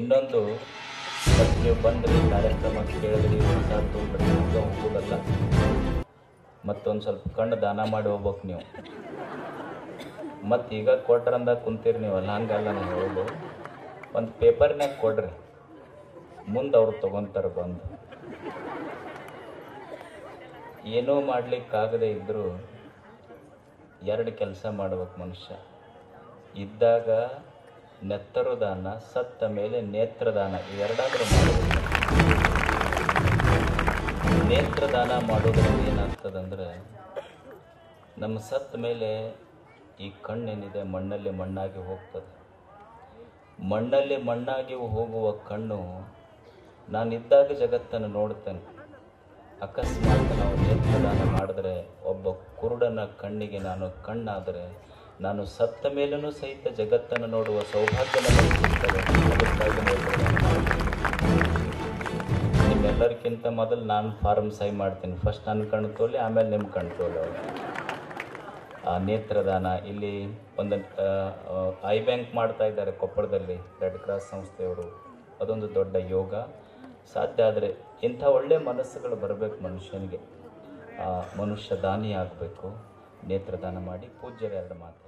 ಇನ್ನೊಂದು ನೀವು ಬಂದರೆ, ಕಾರ್ಯಕ್ರಮ ಕೇಳಿದ್ರಿ ಹಂಗೆ ಹೋಗೋದಲ್ಲ ಮತ್ತೊಂದು ಸ್ವಲ್ಪ ಕಣ್ಣು ದಾನ ಮಾಡಿ ಹೋಗ್ಬೇಕು ನೀವು. ಮತ್ತು ಈಗ ಕೊಟ್ರಂದ ಕುಂತೀರಿ ನೀವಲ್ಲ ಹಂಗಲ್ಲ ನಾನು ಹೇಳೋದು. ಒಂದು ಪೇಪರ್ನಾಗ ಕೊಡ್ರಿ. ಮುಂದೆ ಅವ್ರು ತೊಗೊತಾರೆ ಬಂದು. ಏನೋ ಮಾಡಲಿಕ್ಕಾಗದೆ ಇದ್ದರೂ ಎರಡು ಕೆಲಸ ಮಾಡ್ಬೇಕು ಮನುಷ್ಯ. ಇದ್ದಾಗ ನೆತ್ತರು ದಾನ ಸತ್ತ ಮೇಲೆ ನೇತ್ರದಾನ, ಇವೆರಡಾದರೂ ಮಾಡೋದು ನೇತ್ರದಾನ ಮಾಡೋದ್ರಿಂದ ಏನಾಗ್ತದಂದ್ರೆ, ನಮ್ಮ ಸತ್ತ ಮೇಲೆ ಈ ಕಣ್ಣೇನಿದೆ, ಮಣ್ಣಲ್ಲಿ ಮಣ್ಣಾಗಿ ಹೋಗ್ತದೆ. ಮಣ್ಣಲ್ಲಿ ಮಣ್ಣಾಗಿ ಹೋಗುವ ಕಣ್ಣು ನಾನಿದ್ದಾಗ ಜಗತ್ತನ್ನು ನೋಡ್ತೇನೆ. ಅಕಸ್ಮಾತ್ ನಾವು ನೇತ್ರದಾನ ಮಾಡಿದ್ರೆ, ಒಬ್ಬ ಕುರುಡನ ಕಣ್ಣಿಗೆ ನಾನು ಕಣ್ಣಾದರೆ ನಾನು ಸತ್ತ ಮೇಲೂ ಸಹಿತ ಜಗತ್ತನ್ನು ನೋಡುವ ಸೌಭಾಗ್ಯ ನಿಮ್ಮೆಲ್ಲರಿಗಿಂತ ಮೊದಲು ನಾನು ಫಾರ್ಮ್ ಸಹಿ ಮಾಡ್ತೀನಿ. ಫಸ್ಟ್ ನನ್ನ ಕಣ್ಣು ತೋಲಿ ಆಮೇಲೆ ನಿಮ್ಮ ಕಣ್ಣು ತೋಲು ಆ ನೇತ್ರದಾನ ಇಲ್ಲಿ ಒಂದು ಐ ಬ್ಯಾಂಕ್ ಮಾಡ್ತಾ ಇದ್ದಾರೆ ಕೊಪ್ಪಳದಲ್ಲಿ, ರೆಡ್ ಕ್ರಾಸ್ ಸಂಸ್ಥೆಯವರು. ಅದೊಂದು ದೊಡ್ಡ ಯೋಗ. ಸಾಧ್ಯ ಆದರೆ ಇಂಥ ಒಳ್ಳೆಯ ಮನಸ್ಸುಗಳು ಬರಬೇಕು ಮನುಷ್ಯನಿಗೆ. ಮನುಷ್ಯ ದಾನಿ ಆಗಬೇಕು ನೇತ್ರದಾನ ಮಾಡಿ ಪೂಜ್ಯರ ಎರಡು ಮಾತು